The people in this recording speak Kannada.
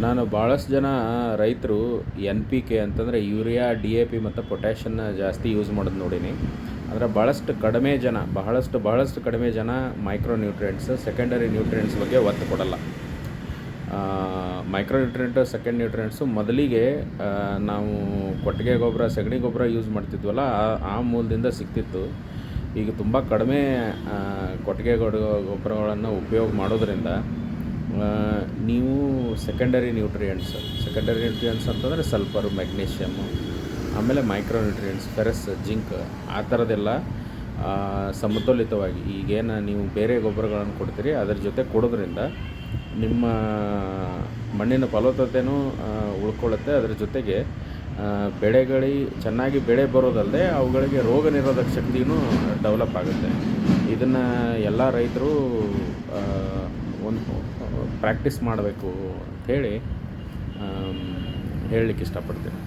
ನಾನು ಭಾಳಷ್ಟು ಜನ ರೈತರು ಎನ್ ಪಿ ಕೆ ಅಂತಂದರೆ ಯೂರಿಯಾ, ಡಿ ಎ ಪಿ ಮತ್ತು ಪೊಟ್ಯಾಷನ್ನ ಜಾಸ್ತಿ ಯೂಸ್ ಮಾಡೋದು ನೋಡೀನಿ. ಆದರೆ ಭಾಳಷ್ಟು ಕಡಿಮೆ ಜನ ಬಹಳಷ್ಟು ಬಹಳಷ್ಟು ಕಡಿಮೆ ಜನ ಮೈಕ್ರೋ ನ್ಯೂಟ್ರಿಯೆಂಟ್ಸ್ ಸೆಕೆಂಡರಿ ನ್ಯೂಟ್ರಿಯೆಂಟ್ಸ್ ಬಗ್ಗೆ ಒತ್ತು ಕೊಡಲ್ಲ. ಮೈಕ್ರೋ ನ್ಯೂಟ್ರಿಯೆಂಟ್ ಸೆಕೆಂಡ್ ನ್ಯೂಟ್ರಿಯೆಂಟ್ಸು ಮೊದಲಿಗೆ ನಾವು ಕೊಟ್ಟಿಗೆ ಗೊಬ್ಬರ, ಸಗಣಿ ಗೊಬ್ಬರ ಯೂಸ್ ಮಾಡ್ತಿದ್ವಲ್ಲ, ಆ- ಮೂಲದಿಂದ ಸಿಗ್ತಿತ್ತು ಈಗ ತುಂಬ ಕಡಿಮೆ ಕೊಟ್ಟಿಗೆ ಗೊಬ್ಬರಗಳನ್ನು ಉಪಯೋಗ ಮಾಡೋದ್ರಿಂದ ನೀವು ಸೆಕೆಂಡರಿ ನ್ಯೂಟ್ರಿಯೆಂಟ್ಸ್ ಸೆಕೆಂಡರಿ ನ್ಯೂಟ್ರಿಯೆಂಟ್ಸ್ ಅಂತಂದರೆ ಸಲ್ಫರ್ ಮೆಗ್ನೀಷಿಯಮ್ಮು ಆಮೇಲೆ ಮೈಕ್ರೋ ನ್ಯೂಟ್ರಿಯೆಂಟ್ಸ್ ಫೆರಸ್ ಜಿಂಕ್ ಆ ಥರದ್ದೆಲ್ಲ ಸಮತೋಲಿತವಾಗಿ. ಈಗೇನು ನೀವು ಬೇರೆ ಗೊಬ್ಬರಗಳನ್ನು ಕೊಡ್ತೀರಿ, ಅದರ ಜೊತೆ ಕೊಡೋದ್ರಿಂದ ನಿಮ್ಮ ಮಣ್ಣಿನ ಫಲವತ್ತತೆಯೂ ಉಳ್ಕೊಳ್ಳುತ್ತೆ. ಅದರ ಜೊತೆಗೆ ಬೆಳೆಗಳಿ ಚೆನ್ನಾಗಿ ಬೆಳೆ ಬರೋದಲ್ಲದೆ ಅವುಗಳಿಗೆ ರೋಗ ನಿರೋಧಕ ಶಕ್ತಿಯೂ ಡೆವಲಪ್ ಆಗುತ್ತೆ. ಇದನ್ನು ಎಲ್ಲ ರೈತರು ಒಂದು ಪ್ರಾಕ್ಟೀಸ್ ಮಾಡಬೇಕು ಅಂಥೇಳಿ ಹೇಳಲಿಕ್ಕೆ ಇಷ್ಟಪಡ್ತೀನಿ.